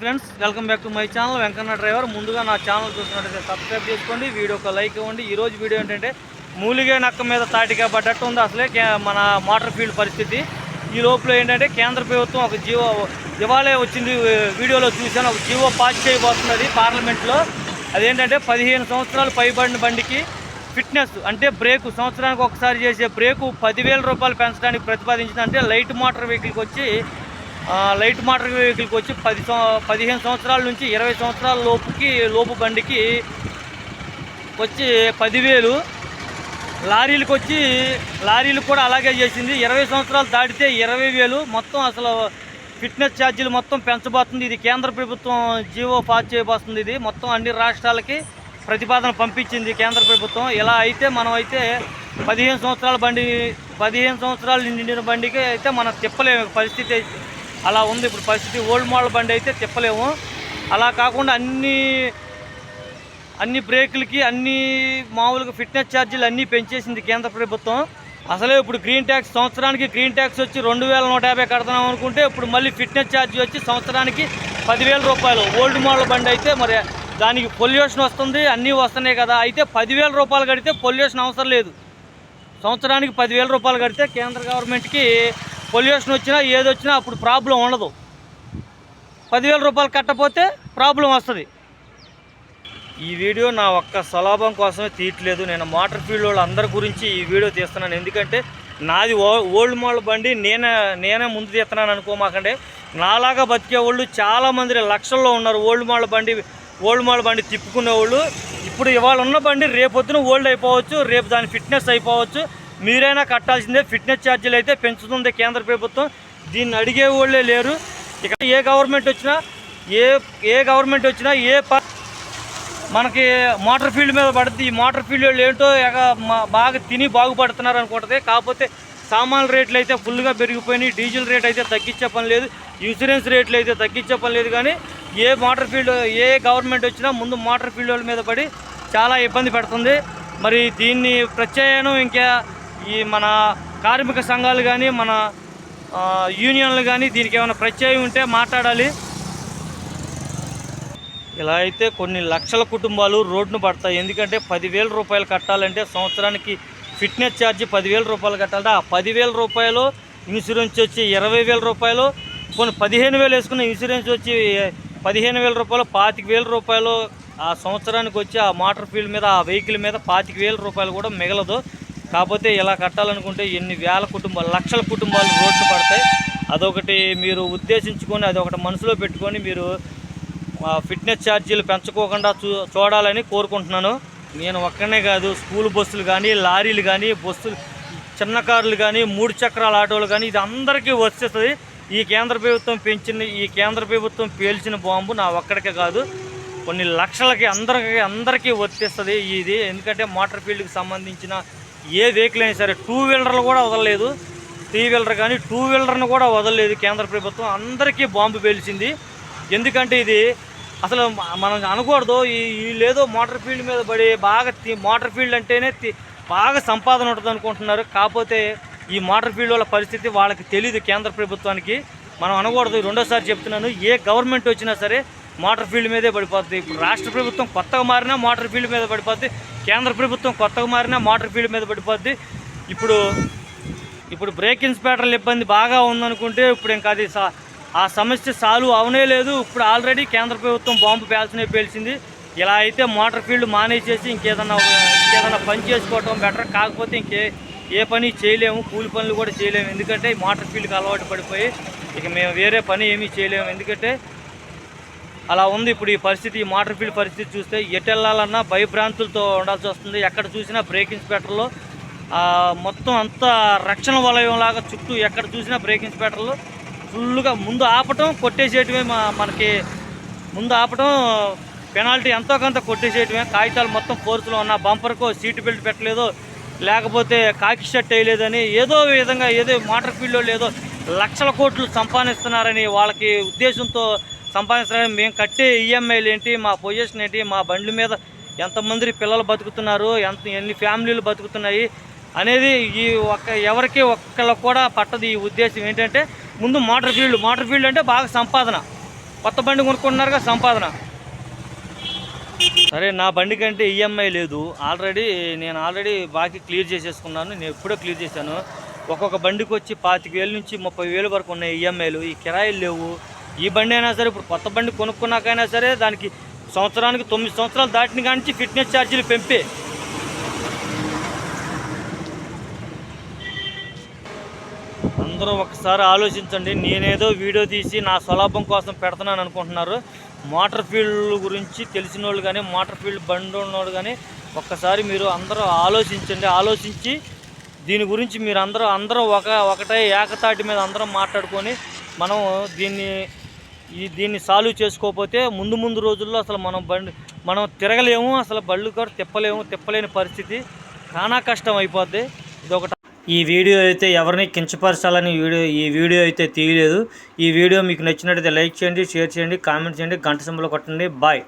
Friends welcome back to my channel Venkanna driver ముందుగా నా channel చూసినట్టయితే సబ్స్క్రైబ్ చేసుకోండి. వీడియోకి లైక్ ఇవ్వండి. ఈరోజు వీడియో ఏంటంటే మూలిగే నక్క మీద తాటిగా పడ్డట్టు ఉంది. అసలే మన మోటార్ ఫీల్డ్ పరిస్థితి. ఈ లోపల ఏంటంటే కేంద్ర ప్రభుత్వం ఒక జీవో ఇవాళే వచ్చింది వీడియోలో చూశాను. ఒక జీవో పాస్ చేయబోతున్నది పార్లమెంట్లో అదేంటంటే పదిహేను సంవత్సరాలు పైబడిన బండికి ఫిట్నెస్ అంటే బ్రేకు సంవత్సరానికి ఒకసారి చేసే బ్రేకు పదివేల రూపాయలు పెంచడానికి ప్రతిపాదించిందంటే లైట్ మోటార్ వెహికల్కి వచ్చి లైట్ మోటార్ వెహికల్కి వచ్చి పది పదిహేను సంవత్సరాల నుంచి ఇరవై సంవత్సరాల లోపుకి లోపు బండికి వచ్చి పదివేలు. లారీలకు వచ్చి లారీలు కూడా అలాగే చేసింది. ఇరవై సంవత్సరాలు దాటితే ఇరవై వేలు. మొత్తం అసలు ఫిట్నెస్ ఛార్జీలు మొత్తం పెంచబోతుంది. ఇది కేంద్ర ప్రభుత్వం జీవో పాస్ చేయబోతుంది ఇది. మొత్తం అన్ని రాష్ట్రాలకి ప్రతిపాదన పంపించింది కేంద్ర ప్రభుత్వం. ఇలా అయితే మనం అయితే పదిహేను సంవత్సరాల బండి పదిహేను సంవత్సరాలు నిండిన బండికి అయితే మనం తిప్పలేము. పరిస్థితి అలా ఉంది. ఇప్పుడు పరిస్థితి ఓల్డ్ మోడల్ బండి అయితే తిప్పలేము అలా కాకుండా అన్ని అన్ని బ్రేకులకి అన్ని మామూలుగా ఫిట్నెస్ ఛార్జీలు అన్నీ పెంచేసింది కేంద్ర ప్రభుత్వం. అసలే ఇప్పుడు గ్రీన్ ట్యాక్స్ సంవత్సరానికి గ్రీన్ ట్యాక్స్ వచ్చి రెండు వేల నూట యాభై కడతాం అనుకుంటే ఇప్పుడు మళ్ళీ ఫిట్నెస్ ఛార్జీ వచ్చి సంవత్సరానికి పదివేల రూపాయలు. ఓల్డ్ మోడల్ బండి అయితే మరి దానికి పొల్యూషన్ వస్తుంది అన్నీ వస్తున్నాయి కదా. అయితే పదివేల రూపాయలు కడితే పొల్యూషన్ అవసరం లేదు. సంవత్సరానికి పదివేల రూపాయలు కడితే కేంద్ర గవర్నమెంట్కి పొల్యూషన్ వచ్చినా ఏది వచ్చినా అప్పుడు ప్రాబ్లం ఉండదు. పదివేల రూపాయలు కట్టపోతే ప్రాబ్లం వస్తుంది. ఈ వీడియో నా ఒక్క స్వలాభం కోసమే తీయట్లేదు. నేను మోటార్ ఫీల్డ్ వాళ్ళు అందరి గురించి ఈ వీడియో తీస్తున్నాను. ఎందుకంటే నాది ఓ- ఓల్డ్ మోడల్ బండి. నేనే నేనే ముందు తీస్తున్నాను అనుకోమాకండి. నాలాగా బతికే వాళ్ళు చాలామంది లక్షల్లో ఉన్నారు ఓల్డ్ మోడల్ బండి ఓల్డ్ మోడల్ బండి తిప్పుకునే వాళ్ళు. ఇప్పుడు ఇవాళ ఉన్న బండి రేపొద్దున ఓల్డ్ అయిపోవచ్చు. రేపు దాని ఫిట్నెస్ అయిపోవచ్చు. మీరైనా కట్టాల్సిందే ఫిట్నెస్ ఛార్జీలు అయితే పెంచుతుంది కేంద్ర ప్రభుత్వం. దీన్ని అడిగే వాళ్ళే లేరు. ఇక ఏ గవర్నమెంట్ వచ్చినా ఏ ఏ గవర్నమెంట్ వచ్చినా ఏ ప మనకి మోటార్ ఫీల్డ్ మీద పడుతుంది ఈ మోటార్ ఫీల్డ్ వాళ్ళు ఏంటో ఎగ బాగా తిని బాగుపడుతున్నారు అనుకుంటుంది. కాకపోతే సామాన్ల రేట్లు అయితే ఫుల్గా పెరిగిపోయినాయి. డీజిల్ రేట్ అయితే తగ్గించే పని లేదు. ఇన్సూరెన్స్ రేట్లు అయితే తగ్గించే పని లేదు కానీ ఏ మోటార్ ఫీల్డ్ ఏ గవర్నమెంట్ వచ్చినా ముందు మోటార్ ఫీల్డ్ వాళ్ళ మీద పడి చాలా ఇబ్బంది పెడుతుంది. మరి దీన్ని ప్రత్యాయనం ఇంకా ఈ మన కార్మిక సంఘాలు కానీ మన యూనియన్లు కానీ దీనికి ఏమైనా ప్రత్యయం ఉంటే మాట్లాడాలి. ఇలా అయితే కొన్ని లక్షల కుటుంబాలు రోడ్డును పడతాయి. ఎందుకంటే పదివేల రూపాయలు కట్టాలంటే సంవత్సరానికి ఫిట్నెస్ ఛార్జ్ పదివేల రూపాయలు కట్టాలంటే ఆ పదివేల రూపాయలు ఇన్సూరెన్స్ వచ్చి ఇరవై వేల రూపాయలు కొన్ని పదిహేను వేలు వేసుకున్న ఇన్సూరెన్స్ వచ్చి పదిహేను వేల రూపాయలు పాతిక వేల రూపాయలు ఆ సంవత్సరానికి వచ్చి ఆ మోటార్ ఫీల్డ్ మీద ఆ వెహికల్ మీద పాతిక వేల రూపాయలు కూడా మిగలదు. కాకపోతే ఇలా కట్టాలనుకుంటే ఎన్ని వేల కుటుంబాలు లక్షల కుటుంబాలు రోడ్లు పడతాయి. అదొకటి మీరు ఉద్దేశించుకొని అదొకటి మనసులో పెట్టుకొని మీరు ఆ ఫిట్నెస్ ఛార్జీలు పెంచుకోకుండా చూ చూడాలని కోరుకుంటున్నాను. నేను ఒక్కనే కాదు స్కూల్ బస్సులు కానీ లారీలు కానీ బస్సులు చిన్న కార్లు కానీ మూడు చక్రాల ఆటోలు కానీ ఇది అందరికీ వచ్చేస్తుంది. ఈ కేంద్ర ప్రభుత్వం పెంచిన ఈ కేంద్ర ప్రభుత్వం పేల్చిన బాంబు నా ఒక్కడికే కాదు. కొన్ని లక్షలకి అందరికి అందరికీ వర్తిస్తుంది ఇది. ఎందుకంటే మోటార్ ఫీల్డ్కి సంబంధించిన ఏ వెహికల్ అయినా సరే టూ వీలర్లు కూడా వదలలేదు. త్రీ వీలర్ కానీ టూ వీలర్ను కూడా వదలలేదు కేంద్ర ప్రభుత్వం. అందరికీ బాంబు పేల్చింది. ఎందుకంటే ఇది అసలు మనం అనకూడదు. ఈ లేదో మోటార్ ఫీల్డ్ మీద పడి బాగా మోటార్ ఫీల్డ్ అంటేనే బాగా సంపాదన ఉంటుంది అనుకుంటున్నారు. కాకపోతే ఈ మోటార్ ఫీల్డ్ వాళ్ళ పరిస్థితి వాళ్ళకి తెలియదు కేంద్ర ప్రభుత్వానికి. మనం అనకూడదు. రెండోసారి చెప్తున్నాను. ఏ గవర్నమెంట్ వచ్చినా సరే మోటార్ ఫీల్డ్ మీదే పడిపోద్ది. ఇప్పుడు రాష్ట్ర ప్రభుత్వం కొత్తగా మారినా మోటార్ ఫీల్డ్ మీద పడిపోద్ది. కేంద్ర ప్రభుత్వం కొత్తగా మారినా మోటార్ ఫీల్డ్ మీద పడిపోద్ది. ఇప్పుడు ఇప్పుడు బ్రేక్ ఇన్స్పెక్టర్ల ఇబ్బంది బాగా ఉందనుకుంటే ఇప్పుడు ఇంకా అది ఆ సమస్య సాల్వ్ అవనే లేదు. ఇప్పుడు ఆల్రెడీ కేంద్ర ప్రభుత్వం బాంబు పేల్చనే పేల్చింది. ఇలా అయితే మోటార్ ఫీల్డ్ మానేసేసి ఇంకేదన్నా ఇంకేదన్నా పని చేసుకోవటం బెటర్ కాకపోతే ఇంకే ఏ పని చేయలేము. కూలి పనులు కూడా చేయలేము. ఎందుకంటే మోటార్ ఫీల్డ్కి అలవాటు పడిపోయి ఇక మేము వేరే పని ఏమీ చేయలేము. ఎందుకంటే అలా ఉంది. ఇప్పుడు ఈ పరిస్థితి ఈ మోటార్ ఫీల్డ్ పరిస్థితి చూస్తే ఎటు వెళ్ళాలన్నా భయభ్రాంతులతో ఉండాల్సి వస్తుంది. ఎక్కడ చూసినా బ్రేక్ ఇన్స్పెక్టర్లు మొత్తం అంతా రక్షణ వలయం లాగా చుట్టూ ఎక్కడ చూసినా బ్రేక్ ఇన్స్పెక్టర్లు ఫుల్గా ముందు ఆపటం కొట్టేసేయటమే మా మనకి ముందు ఆపటం పెనాల్టీ ఎంతో కొంత కొట్టేసేయటమే. కాగితాలు మొత్తం ఫోర్స్లో ఉన్న బంపర్కో సీటు బెల్ట్ పెట్టలేదు లేకపోతే కాకి షర్ట్ వేయలేదని ఏదో విధంగా ఏదో మోటార్ ఫీల్డ్లో లేదో లక్షల కోట్లు సంపాదిస్తున్నారని వాళ్ళకి ఉద్దేశంతో సంపాదించడానికి మేము కట్టే ఈఎంఐలు ఏంటి మా పొజిషన్ ఏంటి మా బండ్ల మీద ఎంతమంది పిల్లలు బతుకుతున్నారు ఎంత ఎన్ని ఫ్యామిలీలు బతుకుతున్నాయి అనేది ఈ ఒక్క ఎవరికి ఒక్కళ్ళకి కూడా పట్టదు ఈ ఉద్దేశం ఏంటంటే ముందు మోటార్ ఫీల్డ్ మోటార్ ఫీల్డ్ అంటే బాగా సంపాదన. కొత్త బండి కొనుక్కుంటున్నారుగా సంపాదన. సరే నా బండి కంటే ఈఎంఐ లేదు. ఆల్రెడీ నేను ఆల్రెడీ బాకీ క్లియర్ చేసేసుకున్నాను. నేను ఎప్పుడో క్లియర్ చేశాను. ఒక్కొక్క బండికి వచ్చి పాతిక వేలు నుంచి ముప్పై వేలు వరకు ఉన్నాయి ఈఎంఐలు ఈ కిరాయిలు లేవు. ఈ బండి అయినా సరే ఇప్పుడు కొత్త బండి కొనుక్కున్నాకైనా సరే దానికి సంవత్సరానికి తొమ్మిది సంవత్సరాలు దాటిన కానించి ఫిట్నెస్ ఛార్జీలు పెంపే. అందరూ ఒకసారి ఆలోచించండి. నేనేదో వీడియో తీసి నా స్వలాభం కోసం పెడుతున్నాను అనుకుంటున్నారు. మోటార్ ఫీల్డ్ గురించి తెలిసిన వాళ్ళు కానీ మోటార్ ఫీల్డ్ బండి ఉన్నోడు కానీ ఒక్కసారి మీరు అందరూ ఆలోచించండి. ఆలోచించి దీని గురించి మీరు అందరూ అందరూ ఒక ఒకటే ఏకతాటి మీద అందరం మాట్లాడుకొని మనం దీన్ని ఈ దీన్ని సాల్వ్ చేసుకోకపోతే ముందు ముందు రోజుల్లో అసలు మనం బండి మనం తిరగలేము అసలు బళ్ళు కూడా తిప్పలేము తిప్పలేని పరిస్థితి. చాలా కష్టం అయిపోద్ది. ఇది ఒకటి ఈ వీడియో అయితే ఎవరిని కించపరచాలని వీడియో ఈ వీడియో అయితే తీయలేదు. ఈ వీడియో మీకు నచ్చినట్టయితే లైక్ చేయండి షేర్ చేయండి కామెంట్ చేయండి గంట సింబల్ కొట్టండి. బాయ్.